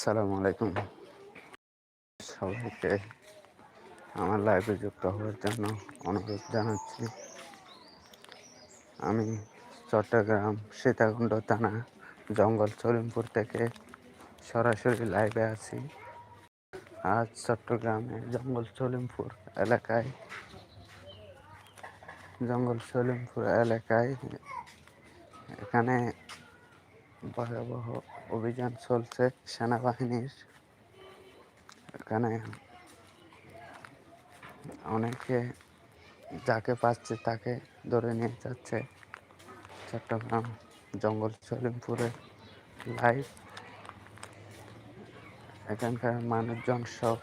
আসসালামু আলাইকুম। সবাইকে আমার লাইভে যুক্ত হওয়ার জন্য অনুরোধ জানাচ্ছি। আমি চট্টগ্রাম সীতাকুণ্ড থানা জঙ্গল চলিমপুর থেকে সরাসরি লাইভে আছি। আজ চট্টগ্রামে জঙ্গল চলিমপুর এলাকায় জঙ্গল চলিমপুর এলাকায় এখানে ভয়াবহ অভিযান চলছে সেনাবাহিনীর। এখানে অনেকে যাকে পাচ্ছে তাকে ধরে নিয়ে যাচ্ছে। চট্টগ্রাম জঙ্গল সলিমপুরে লাইভ এখানকার মানুষজন সব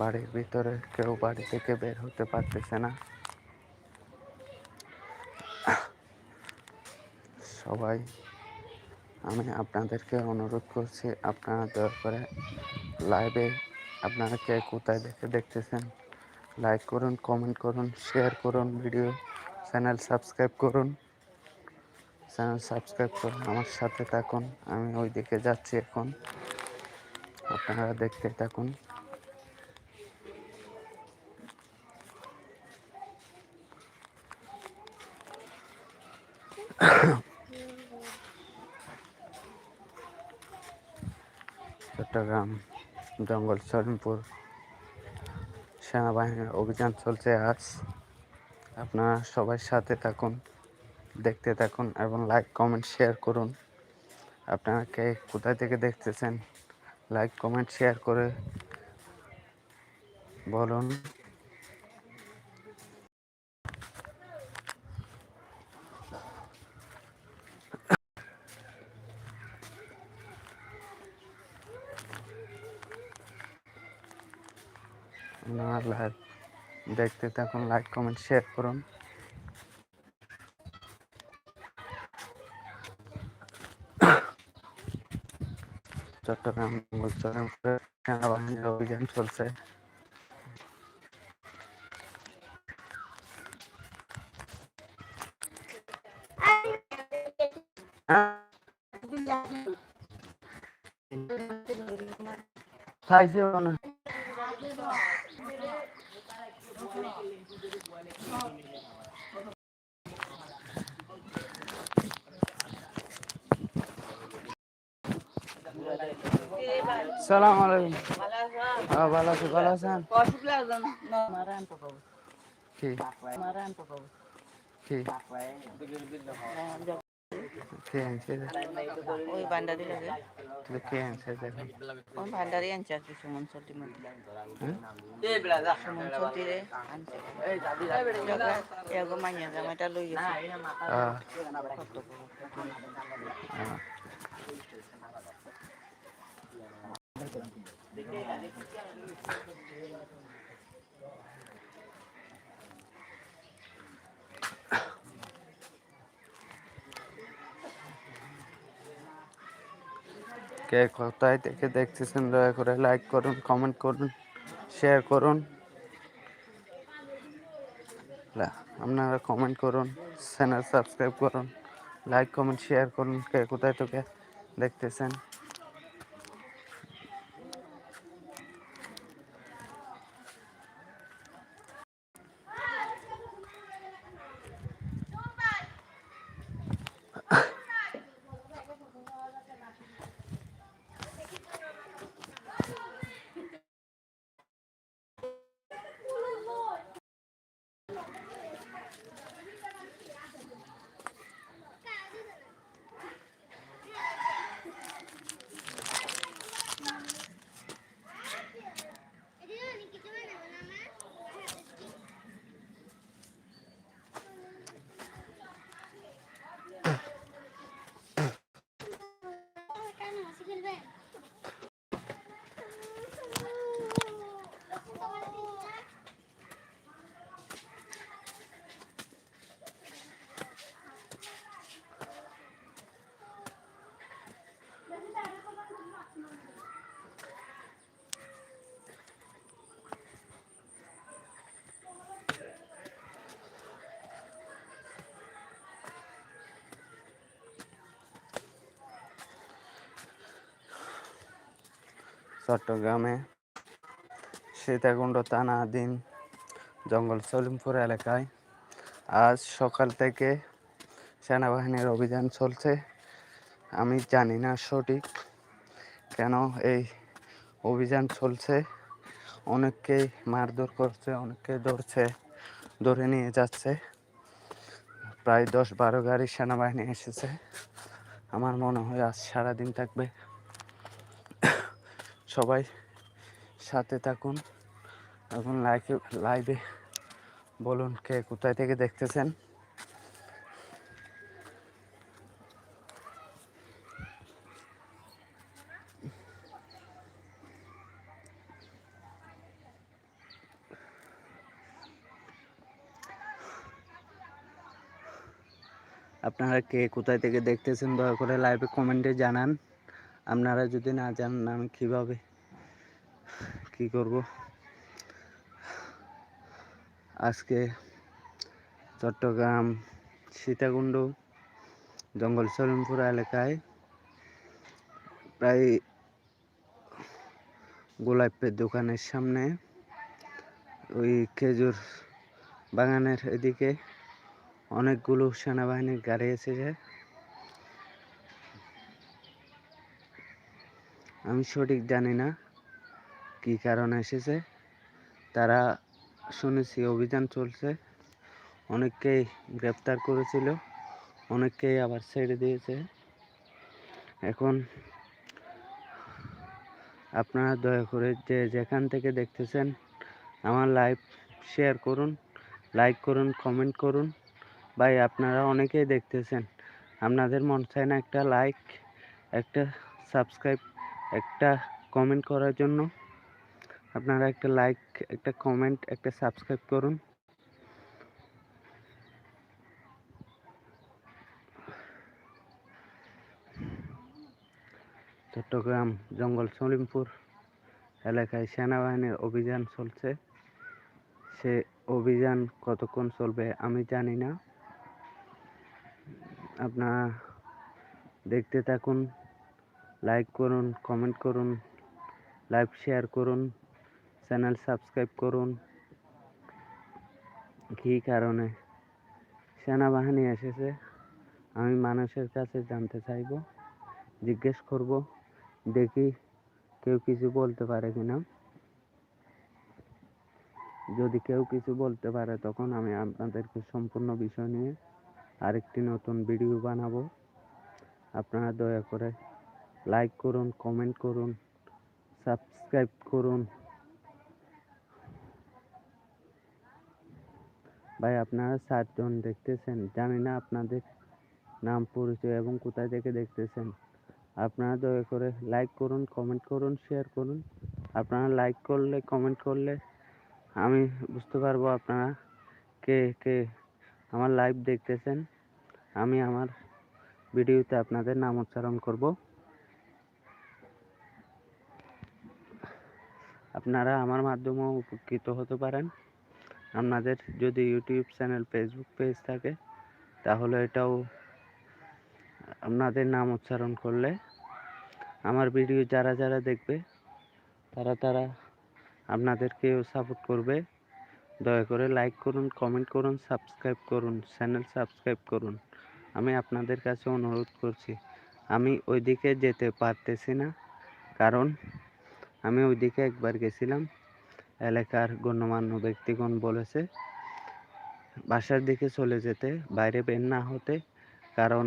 বাড়ির ভিতরে, কেউ বাড়ি থেকে বের হতে পারতেছে না। সবাই আমি আপনাদেরকে অনুরোধ করছি, আপনারা দয়া করে লাইভে আপনারা কে কোথায় দেখে দেখতেছেন লাইক করুন কমেন্ট করুন শেয়ার করুন ভিডিও চ্যানেল সাবস্ক্রাইব করুন চ্যানেল সাবস্ক্রাইব করুন, আমার সাথে থাকুন, আমি ওই দিকে যাচ্ছি এখন, আপনারা দেখতে থাকুন। চট্টগ্রাম, জঙ্গল সরিমপুর সেনাবাহিনীর অভিযান চলছে আজ। আপনারা সবাই সাথে থাকুন, দেখতে থাকুন এবং লাইক কমেন্ট শেয়ার করুন। আপনারা কে কোথায় থেকে দেখতেছেন লাইক কমেন্ট শেয়ার করে বলুন। আপনারা লাইভ দেখতে থাকুন লাইক কমেন্ট শেয়ার করুন। চট্টগ্রাম চট্টগ্রামপুরে সেনাবাহিনীর অভিযান চলছে। খাইছে না সালাম আলাইকুম। হ্যাঁ ভালো আছি ভালো আছেন? কি? কি? কে আনছে ওই ভান্ডারি লাগে তাহলে কে আনছে দেখুন ওই ভান্ডারি আনছে আর কি সুমন চলতি মধ্যে হ্যাঁ? সুমন চলতি রে আনছে এগো মাইয়া জামাইটা লই গেছে আহ, কত বড়। কে কোথায় থেকে দেখতেছেন, দয়া করে লাইক করুন কমেন্ট করুন শেয়ার করুন। আপনারা কমেন্ট করুন চ্যানেল সাবস্ক্রাইব করুন লাইক কমেন্ট শেয়ার করুন, কে কোথায় থেকে দেখতেছেন। চট্টগ্রামে সীতাকুণ্ড থানা থানাধীন জঙ্গল সলিমপুর এলাকায় আজ সকাল থেকে সেনাবাহিনীর অভিযান চলছে। আমি জানি না সঠিক কেন এই অভিযান চলছে। অনেককেই মারধর করছে, অনেককে ধরছে, ধরে নিয়ে যাচ্ছে। প্রায় দশ বারো গাড়ি সেনাবাহিনী এসেছে। আমার মনে হয় আজ সারাদিন থাকবে। সবাই সাথে থাকুন। এখন লাইভে লাইভে বলুন কে কোথায় থেকে দেখতেছেন। আপনারা কে কোথায় থেকে দেখতেছেন, দয়া করে লাইভে কমেন্টে জানান। আপনারা যদি না জানান আমি কীভাবে কি করব? আজকে চট্টগ্রাম সীতাকুণ্ড জঙ্গল সলিমপুর এলাকায় প্রায় গোলাপের দোকানের সামনে ওই খেজুর বাগানের এদিকে অনেকগুলো সেনাবাহিনীর গাড়ি এসেছে। আমি সঠিক জানি না কি কারণে এসেছে। তারা শুনেছি, অভিযান চলছে। অনেককেই গ্রেপ্তার করেছিল, অনেককেই আবার ছেড়ে দিয়েছে। এখন আপনারা দয়া করে যে যেখান থেকে দেখতেছেন আমার লাইভ শেয়ার করুন, লাইক করুন, কমেন্ট করুন। ভাই, আপনারা অনেকেই দেখতেছেন। আপনাদের মন চায় না একটা লাইক, একটা সাবস্ক্রাইব একটা কমেন্ট করার জন্য। আপনারা একটা লাইক একটা কমেন্ট একটা সাবস্ক্রাইব করুন। চট্টগ্রাম জঙ্গল সলিমপুর এলাকায় সেনাবাহিনীর অভিযান চলছে। সে অভিযান কতক্ষণ চলবে আমি জানি না। আপনারা দেখতে থাকুন। লাইক করুন কমেন্ট করুন লাইভ শেয়ার করুন চ্যানেল সাবস্ক্রাইব করুন। কী কারণে? সেনাবাহিনী এসেছে, আমি মানুষের কাছে জানতে চাইব, জিজ্ঞেস করব, দেখি কেউ কিছু বলতে পারে কিনা। যদি কেউ কিছু বলতে পারে, তখন আমি আপনাদেরকে সম্পূর্ণ বিষয় নিয়ে আরেকটি নতুন ভিডিও বানাবো। আপনারা দয়া করে লাইক করুন কমেন্ট করুন সাবস্ক্রাইব করুন। ভাই, আপনারা চারজন দেখতেছেন, জানি না আপনাদের নাম, পরিচয় এবং কোথায় থেকে দেখতেছেন। আপনারা দয়া করে লাইক করুন কমেন্ট করুন শেয়ার করুন। আপনারা লাইক করলে কমেন্ট করলে আমি বুঝতে পারব আপনারা কে কে আমার লাইভ দেখতেছেন। আমি আমার ভিডিওতে আপনাদের নাম উচ্চারণ করব। আপনারা আমার মাধ্যমেও উপকৃত হতে পারেন। আপনাদের যদি ইউটিউব চ্যানেল, ফেসবুক পেজ থাকে, তাহলে এটাও আপনাদের নাম উচ্চারণ করলে আমার ভিডিও যারা যারা দেখবে, তারা তারা আপনাদেরকেও সাপোর্ট করবে। দয়া করে লাইক করুন কমেন্ট করুন সাবস্ক্রাইব করুন চ্যানেল সাবস্ক্রাইব করুন। আমি আপনাদের কাছে অনুরোধ করছি, আমি ওইদিকে যেতে পারতেছি না, কারণ আমি ওইদিকে একবার গেছিলাম। এলাকার গণ্যমান্য ব্যক্তিগণ বলেছে, বাসার দিকে চলে যেতে, বাইরে বের না হতে, কারণ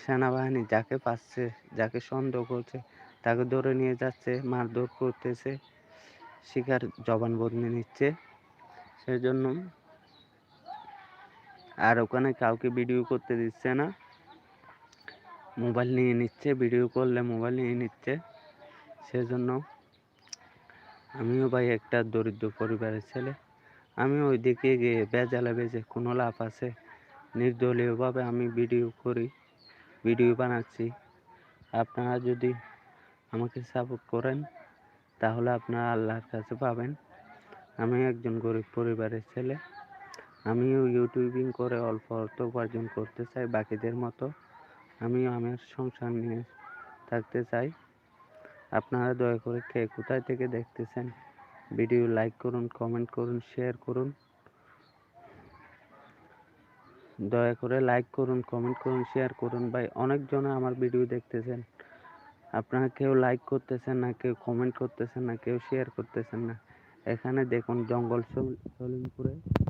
সেনাবাহিনী যাকে পাচ্ছে, যাকে সন্দেহ করছে, তাকে ধরে নিয়ে যাচ্ছে, মারধর করতেছে, শিকার জবানবন্দি নিচ্ছে। সেজন্য আর ওখানে কাউকে ভিডিও করতে দিচ্ছে না। মোবাইল নিয়ে নিচ্ছে, ভিডিও করলে মোবাইল নিয়ে নিচ্ছে। সেজন্য আমিও ভাই একটা দরিদ্র পরিবারের ছেলে। আমি ওই দিকে গিয়ে বেজালে বেজে কোনো লাভ আছে? নির্দলীয়ভাবে আমি ভিডিও করি, ভিডিও বানাচ্ছি। আপনারা যদি আমাকে সাপোর্ট করেন, তাহলে আপনারা আল্লাহর কাছে পাবেন। আমি একজন গরিব পরিবারের ছেলে। আমিও ইউটিউবিং করে অল্প অর্থ উপার্জন করতে চাই বাকিদের মতো। আমিও আমার সংসার নিয়ে থাকতে চাই। আপনারা দয়া করে কে কোথায় থেকে দেখতেছেন? ভিডিও লাইক করুন কমেন্ট করুন শেয়ার করুন। দয়া করে লাইক করুন কমেন্ট করুন শেয়ার করুন। ভাই, অনেকজনে আমার ভিডিও দেখতেছেন। আপনারা কেউ লাইক করতেছেন না, কেউ কমেন্ট করতেছেন না, কেউ শেয়ার করতেছেন না। এখানে দেখুন, জঙ্গল সল- সলিমপুরে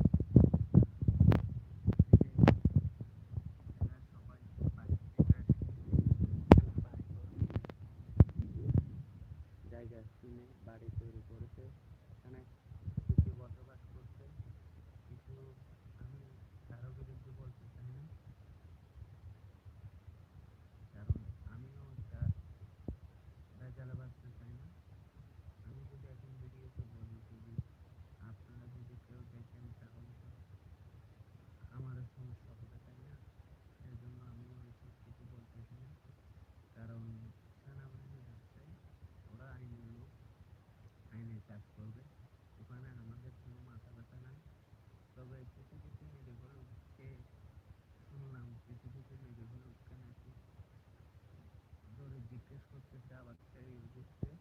put this out like Eddie was just saying.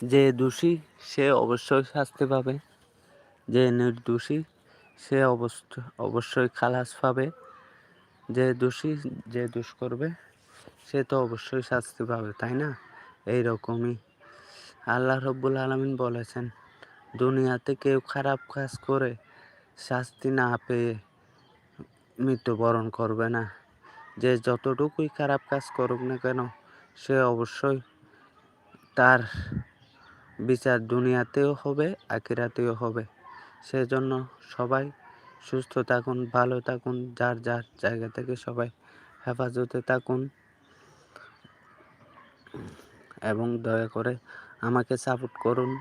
যে দোষী সে অবশ্যই শাস্তি পাবে। যে নির্দোষী সে অবশ্য অবশ্যই খালাস পাবে। যে দোষী যে দোষ করবে, সে তো অবশ্যই শাস্তি পাবে, তাই না? এই রকমই আল্লাহ রব্বুল আলমিন বলেছেন, দুনিয়াতে কেউ খারাপ কাজ করে শাস্তি না পেয়ে মৃত্যুবরণ করবে না। যে যতটুকুই খারাপ কাজ করুক না কেন, সে অবশ্যই তার বিচার দুনিয়াতেও হবে, আখিরাতেও হবে। সেজন্য সবাই সুস্থ থাকুন, ভালো থাকুন, যার যার জায়গা থেকে সবাই হেফাজতে থাকুন। এবং দয়া করে আমাকে সাপোর্ট করুন,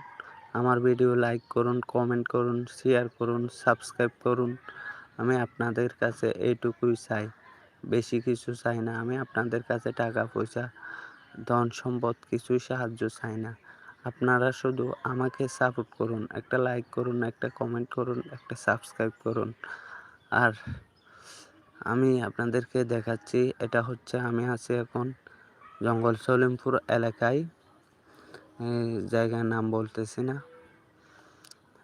আমার ভিডিও লাইক করুন কমেন্ট করুন শেয়ার করুন সাবস্ক্রাইব করুন। আমি আপনাদের কাছে এইটুকুই চাই। বেশি কিছু চাই না। আমি আপনাদের কাছে টাকা পয়সা ধন সম্পদ কিছুই সাহায্য চাই না। আপনারা শুধু আমাকে সাপোর্ট করুন একটা লাইক করুন একটা কমেন্ট করুন একটা সাবস্ক্রাইব করুন। আর আমি আপনাদেরকে দেখাচ্ছি এটা হচ্ছে আমি আছি এখন জঙ্গল সলিমপুর এলাকায়। জায়গার নাম বলতেছি না।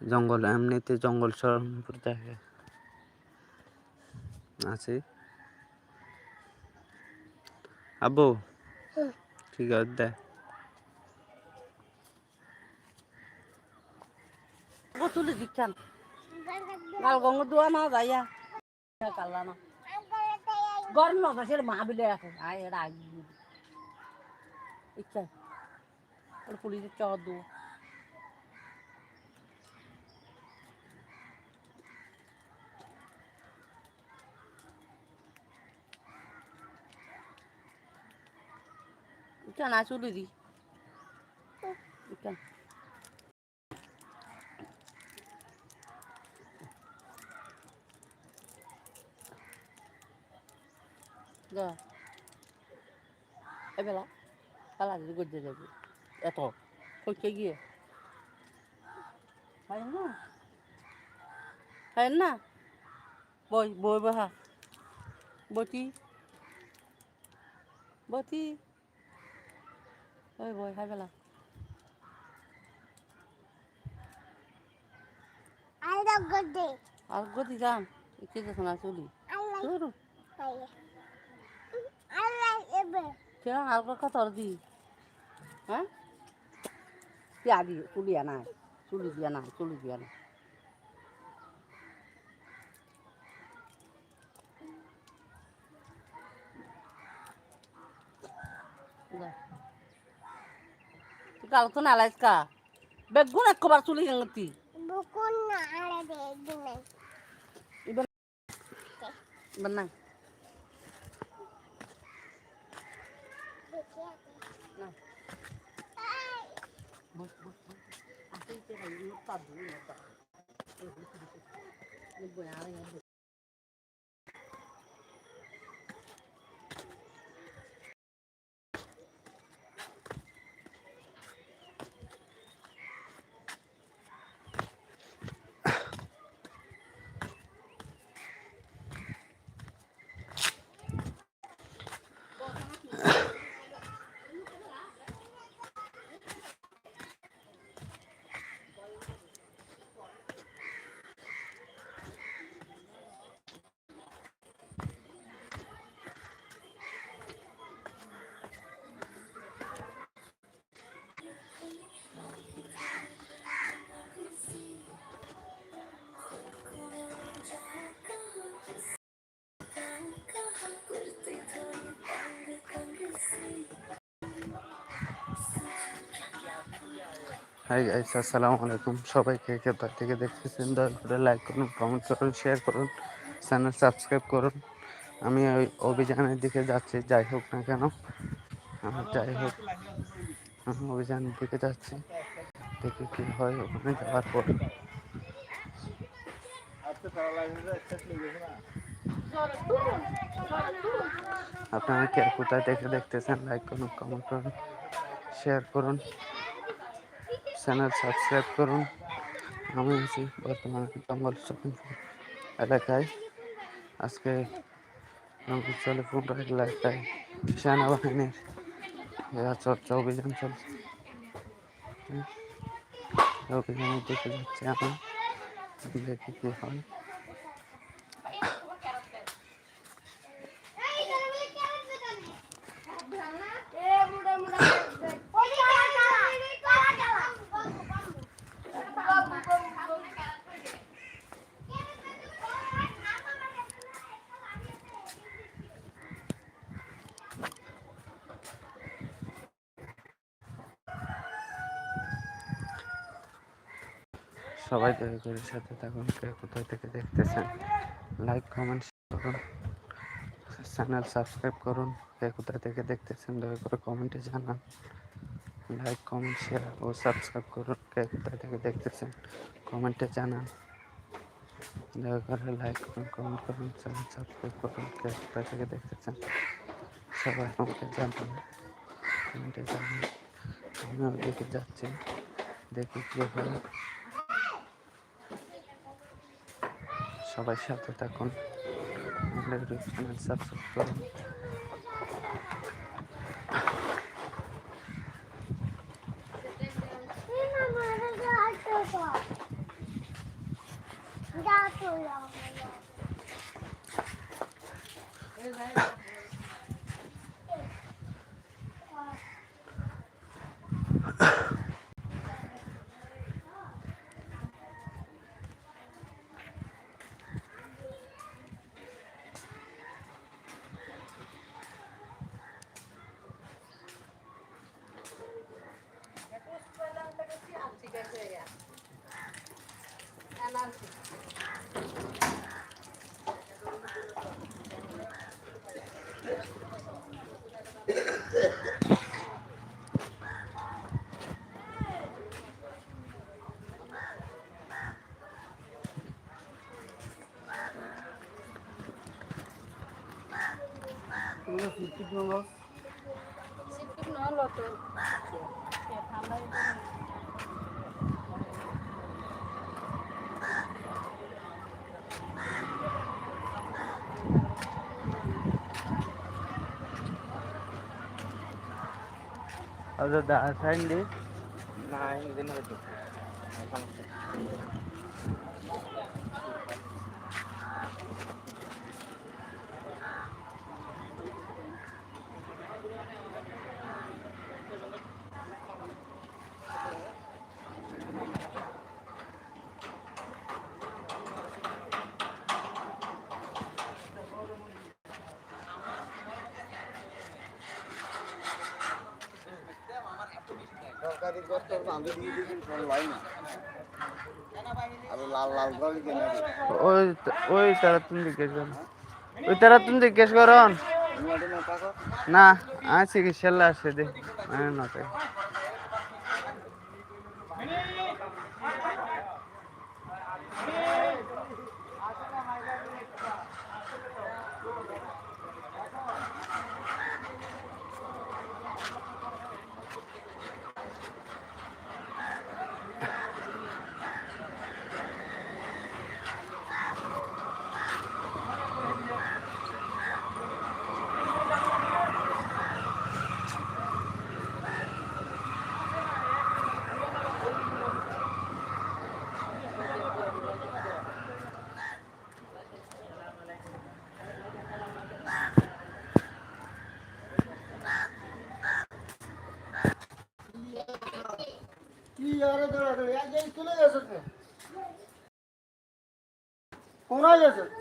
জঙ্গল এমনিতে জঙ্গল সলিমপুর জায়গায় আছি। আবু ঠিক আছে দেখ তুলে দিচ্ছেন। গাল গঙ্গ দোয়া না যাইয়া কাল্লা না। গরম না সে মা বিলে আছে। আয়, এরা আগে ইচ্ছা। পুলিশের চর দু ইচ্ছা, না চলে দি। এবেলা কালা যদি গজে যাবে। এত। হচ্ছে গিয়ে। হয় না? হয় না? বই বই বহা। বটি। বটি। ওই বই good day. আর গতি যাম ইচ্ছে চলি। কেন আর কথা দি হ্যাঁ? পিয়া দি চুলি আনা চুলি দিয়া না চুলি দিয়া না কাল তো নালাইস কা বেগুন একবার চুলি গেঙ্গতি Bukun na are এদিনে এবার এবার না দেখে না বস বস বস আসলে তো এই মুহূর্তে আর দুই না বই আর হাই গাইস আসসালামু আলাইকুম সবাইকে কোথা থেকে দেখতেছেন, দয়া করে লাইক করুন কমেন্ট করুন শেয়ার করুন চ্যানেল সাবস্ক্রাইব করুন। আমি ওই অভিযানের দিকে যাচ্ছি, যাই হোক না কেন। যাই হোক, আমি অভিযানের দিকে যাচ্ছি, দেখি কী হয় ওখানে যাওয়ার পর। আপনারা কে কোথায় থেকে দেখতেছেন লাইক করুন কমেন্ট করুন শেয়ার করুন। চ্যানেল সাবস্ক্রাইব করুন। আমি আছি বর্তমানে জঙ্গল শপিং এলাকায়। আজকে চলে পুরো এলাকায়। সেনাবাহিনীর চর্চা অভিযান চলছে। অভিযানে দেখে যাচ্ছে আমি দেখি কি হয়। সবাই দয়া সাথে থাকুন কে কোথায় থেকে দেখতেছেন লাইক কমেন্ট করুন চ্যানেল সাবস্ক্রাইব করুন কে কোথায় থেকে দেখতেছেন, দয়া করে কমেন্টে জানান লাইক কমেন্ট শেয়ার ও সাবস্ক্রাইব করুন কে কোথায় থেকে দেখতেছেন কমেন্টে জানান, দয়া করে লাইক করুন কমেন্ট করুন চ্যানেল সাবস্ক্রাইব করুন কে কোথায় থেকে দেখতেছেন, সবাই আমাকে জানান কমেন্টে জানান, আমি ওদিকে যাচ্ছি, দেখি কী হয়। সবাই সাথে থাকুন। সাবস্ক্রাইব করুন। তোমরা সিটটিক নল সিটটিক সরকারি দপ্তর বাঁধে দিয়ে দিয়েছেন সব হয় না আর লাল লাল করে কেন ওই ওই তারা তুমি জিজ্ঞেস করো। ওই তারা তুমি জিজ্ঞেস করন না আছে কি সেল্লা আসছে দে। আমি নটায় কি আরে দৌড়া দৌড়ি আজ এই চলে গেছে তো কোনায় গেছে কি